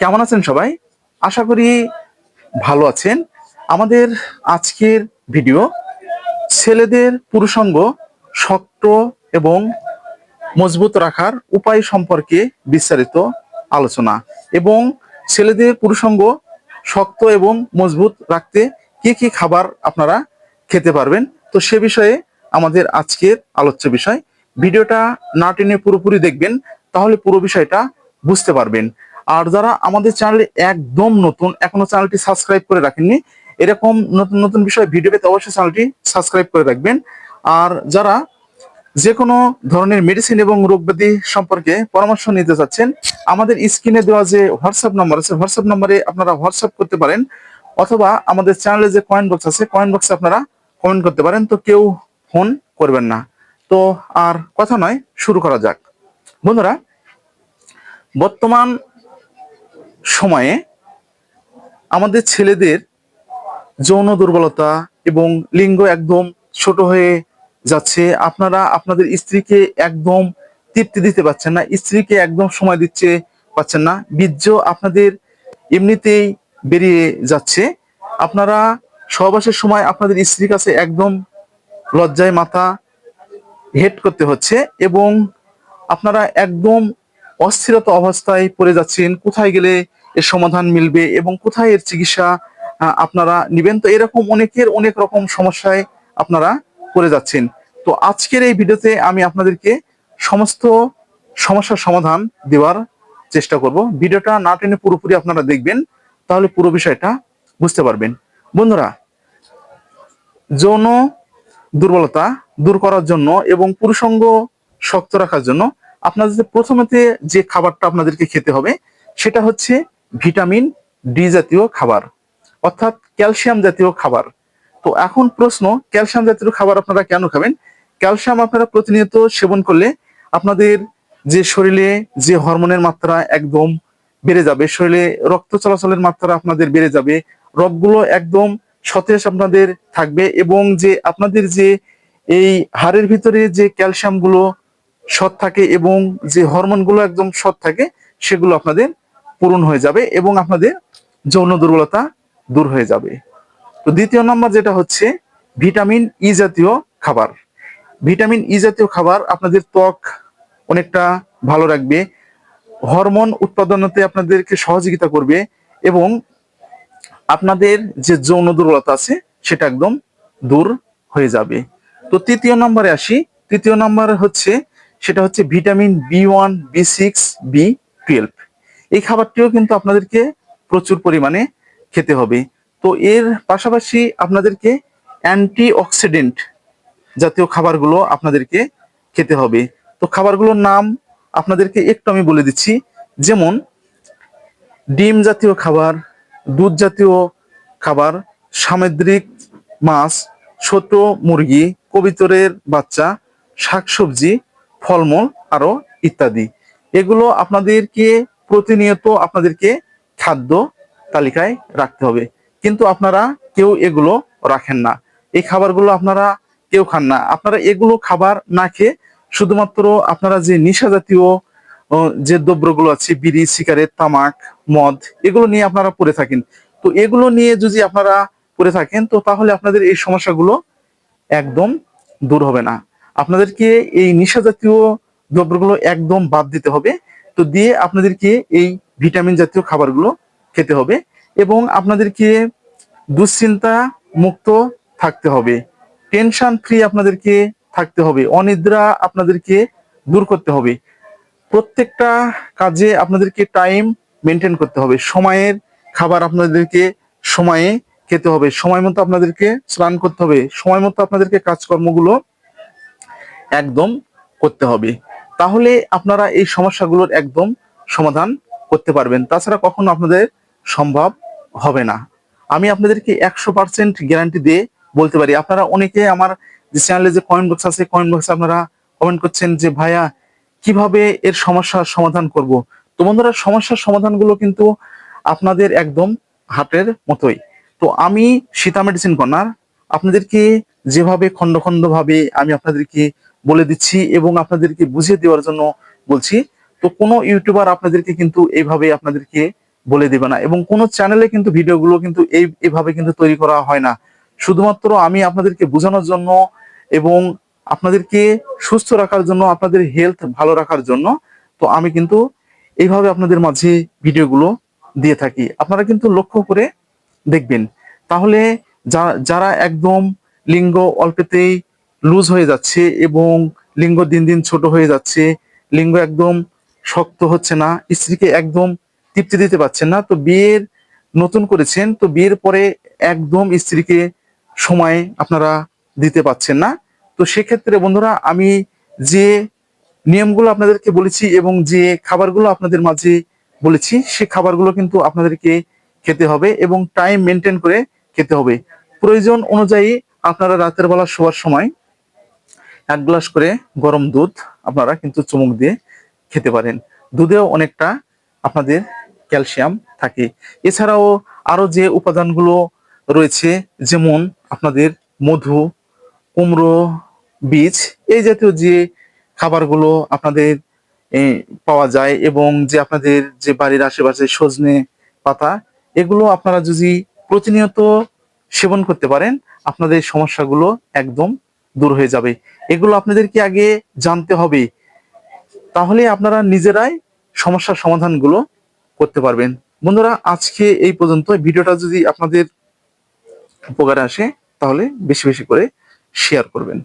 কেমন আছেন সবাই? আশা করি ভালো আছেন। আমাদের আজকের ভিডিও ছেলেদের পুরুষাঙ্গ শক্ত এবং মজবুত রাখার উপায় সম্পর্কে বিস্তারিত আলোচনা এবং ছেলেদের পুরুষাঙ্গ শক্ত এবং মজবুত রাখতে কি কি খাবার আপনারা খেতে পারবেন? তো সে বিষয়ে আমাদের আজকের আলোচ্য বিষয়। ভিডিওটা না টেনে পুরোপুরি দেখবেন, তাহলে পুরো বিষয়টা বুঝতে পারবেন। আর যারা আমাদের চ্যানেলে একদম নতুন, এখনও চ্যানেলটি সাবস্ক্রাইব করে রাখেননি, এরকম নতুন নতুন বিষয়, ভিডিও পেতে অবশ্যই চ্যানেলটি সাবস্ক্রাইব করে রাখবেন। আর যারা যে কোনো ধরনের মেডিসিন এবং রোগ ব্যাধি সম্পর্কে পরামর্শ নিতে চাচ্ছেন, আমাদের স্ক্রিনে দেওয়া যে হোয়াটসঅ্যাপ নম্বর আছে হোয়াটসঅ্যাপ নম্বরে আপনারা হোয়াটসঅ্যাপ করতে পারেন, অথবা আমাদের চ্যানেলে যে কয়েন বক্স আছে কয়েন বক্সে আপনারা কমেন্ট করতে পারেন, তো কেউ ফোন করবেন না। তো আর কথা নয়, শুরু করা যাক। বন্ধুরা, বর্তমান সময়ে আমাদের ছেলেদের যৌন দুর্বলতা এবং লিঙ্গ একদম ছোট হয়ে যাচ্ছে। আপনারা আপনাদের স্ত্রীকে একদম তৃপ্তি দিতে পারছেন না, স্ত্রীকে একদম সময় দিচ্ছে পাচ্ছেন না। বীর্য আপনাদের এমনিতেই বেরিয়ে যাচ্ছে। আপনারা সহবাসের সময় আপনাদের স্ত্রীর কাছে একদম লজ্জায় মাথা হেড করতে হচ্ছে এবং আপনারা একদম অস্থিরতা অবস্থায় পড়ে যাচ্ছেন। কোথায় গেলে এর সমাধান মিলবে এবং কোথায় এর চিকিৎসা আপনারা নিবেন? তো এরকম অনেকের অনেক রকম সমস্যায় আপনারা পড়ে যাচ্ছেন। তো আজকের এই ভিডিওতে আমি আপনাদেরকে সমস্ত সমস্যার সমাধান দেওয়ার চেষ্টা করব। ভিডিওটা না টেনে পুরোপুরি আপনারা দেখবেন, তাহলে পুরো বিষয়টা বুঝতে পারবেন। বন্ধুরা, যৌন দুর্বলতা দূর করার জন্য এবং পুরুষাঙ্গ শক্ত রাখার জন্য আপনাদের প্রথমেতে যে খাবারটা আপনাদেরকে খেতে হবে, সেটা হচ্ছে ভিটামিন ডি জাতীয় খাবার, অর্থাৎ ক্যালসিয়াম জাতীয় খাবার। তো এখন প্রশ্ন, ক্যালসিয়াম জাতীয় খাবার আপনারা কেন খাবেন? ক্যালসিয়াম আপনারা প্রতিনিয়ত সেবন করলে আপনাদের যে শরীরে যে হরমোনের মাত্রা একদম বেড়ে যাবে, শরীরে রক্ত চলাচলের মাত্রা আপনাদের বেড়ে যাবে, রোগগুলো একদম সতেজ আপনাদের থাকবে এবং যে আপনাদের যে এই হাড়ের ভিতরে যে ক্যালসিয়ামগুলো সৎ থাকে এবং যে হরমোনগুলো একদম সৎ থাকে, সেগুলো আপনাদের পূরণ হয়ে যাবে এবং আপনাদের যৌন দুর্বলতা দূর হয়ে যাবে। তো দ্বিতীয় নম্বর যেটা হচ্ছে, ভিটামিন ই জাতীয় খাবার। ভিটামিন ই জাতীয় খাবার আপনাদের ত্বক অনেকটা ভালো রাখবে, হরমোন উৎপাদনতে আপনাদেরকে সহযোগিতা করবে এবং আপনাদের যে যৌন দুর্বলতা আছে সেটা একদম দূর হয়ে যাবে। তো তৃতীয় নম্বরে আসি। তৃতীয় নম্বর হচ্ছে, সেটা হচ্ছে vitamin B one B six B twelve এই খাবারটিও কিন্তু আপনাদেরকে প্রচুর পরিমাণে খেতে হবে। তো এর পাশাপাশি আপনাদেরকে অ্যান্টি অক্সিডেন্ট জাতীয় খাবারগুলো আপনাদেরকে খেতে হবে। তো খাবারগুলোর নাম আপনাদেরকে একটু আমি বলে দিচ্ছি। যেমন, ডিম জাতীয় খাবার, দুধ জাতীয় খাবার, সামুদ্রিক মাছ, ছোট মুরগি, কবিতরের বাচ্চা, শাকসবজি, ফলমূল আরও ইত্যাদি। এগুলো আপনাদেরকে প্রতিনিয়ত আপনাদেরকে খাদ্য তালিকায় রাখতে হবে। কিন্তু আপনারা কেউ এগুলো রাখেন না। এই খাবারগুলো আপনারা কেউ খান না। আপনারা এগুলো খাবার না খেয়ে শুধুমাত্র আপনারা যে নেশা জাতীয় যে দ্রব্যগুলো আছে, বিড়ি, সিগারেট, তামাক, মদ, এগুলো নিয়ে আপনারা পড়ে থাকেন। তো এগুলো নিয়ে যদি আপনারা পড়ে থাকেন, তো তাহলে আপনাদের এই সমস্যাগুলো একদম দূর হবে না। আপনাদেরকে এই নেশা জাতীয় দ্রব্যগুলো একদম বাদ দিতে হবে। তো দিয়ে আপনাদেরকে এই ভিটামিন জাতীয় খাবারগুলো খেতে হবে এবং আপনাদেরকে দুশ্চিন্তা মুক্ত থাকতে হবে টেনশন ফ্রি আপনাদেরকে থাকতে হবে, অনিদ্রা আপনাদেরকে দূর করতে হবে। প্রত্যেকটা কাজে আপনাদেরকে টাইম মেনটেন করতে হবে, সময়ের খাবার আপনাদেরকে সময়ে খেতে হবে, সময় মতো আপনাদেরকে স্নান করতে হবে, সময় মতো আপনাদেরকে কাজকর্মগুলো একদম করতে হবে। তাহলে আপনারা এই সমস্যাগুলোর একদম সমাধান করতে পারবেন। তাছাড়া কখনো আপনাদের সম্ভব হবে না। আমি আপনাদেরকে একশো পার্সেন্ট গ্যারান্টি দিয়ে বলতে পারি। আপনারা অনেকে আমার যে চ্যানেলে যে কমেন্ট বক্স আছে কমেন্ট বক্সে আপনারা কমেন্ট করছেন যে, ভাইয়া, কীভাবে এর সমস্যার সমাধান করব? তো বন্ধুরা, সমস্যার সমাধানগুলো কিন্তু আপনাদের একদম হাটের মতোই। তো আমি সীতা মেডিসিন কর্নার আপনাদেরকে যেভাবে খন্ড খন্ড ভাবে আমি আপনাদেরকে বলে দিচ্ছি এবং আপনাদেরকে বুঝিয়ে দেওয়ার জন্য বলছি, তো কোনো ইউটিউবার আপনাদেরকে কিন্তু এইভাবে আপনাদেরকে বলে দেবে না এবং কোনো চ্যানেলে কিন্তু ভিডিওগুলো কিন্তু এই, এভাবে কিন্তু তৈরি করা হয় না। শুধুমাত্র আমি আপনাদেরকে বোঝানোর জন্য এবং আপনাদেরকে সুস্থ রাখার জন্য, আপনাদের হেলথ ভালো রাখার জন্য, তো আমি কিন্তু এইভাবে আপনাদের মাঝে ভিডিওগুলো দিয়ে থাকি। আপনারা কিন্তু লক্ষ্য করে দেখবেন। তাহলে যারা একদম লিঙ্গ অল্পেতেই লুজ হয়ে যাচ্ছে এবং লিঙ্গ দিন দিন ছোট হয়ে যাচ্ছে। লিঙ্গ একদম শক্ত হচ্ছে না, স্ত্রীকে একদম তৃপ্তি দিতে পারছেন না। তো বিয়ের নতুন করেছেন, তো বিয়ের পরে একদম স্ত্রীকে সময় আপনারা দিতে পারছেন না। তো সেক্ষেত্রে বন্ধুরা, আমি যে নিয়মগুলো আপনাদেরকে বলেছি এবং যে খাবারগুলো আপনাদের মাঝে বলেছি, সে খাবারগুলো কিন্তু আপনাদেরকে খেতে হবে এবং টাইম মেনটেন করে খেতে হবে। প্রয়োজন অনুযায়ী আপনারা রাতের বেলা শোয়ার সময় এক গ্লাস করে গরম দুধ আপনারা কিন্তু চুমুক দিয়ে খেতে পারেন। দুধেও অনেকটা আপনাদের ক্যালসিয়াম থাকে। এছাড়াও আরও যে উপাদানগুলো রয়েছে, যেমন আপনাদের মধু, কুমড়ো, বীজ, এই জাতীয় যে খাবারগুলো আপনাদের পাওয়া যায় এবং যে আপনাদের যে বাড়ির আশেপাশে সজনে পাতা, এগুলো আপনারা যদি প্রতিনিয়ত সেবন করতে পারেন, আপনাদের সমস্যাগুলো একদম দূর হয়ে যাবে। এগুলো আপনাদেরকে আগে জানতে হবে। তাহলে আপনারা নিজেরাই সমস্যার সমাধানগুলো করতে পারবেন। বন্ধুরা, আজকে এই পর্যন্ত। ভিডিওটা যদি আপনাদের উপকারে আসে, তাহলে বেশি বেশি করে শেয়ার করবেন।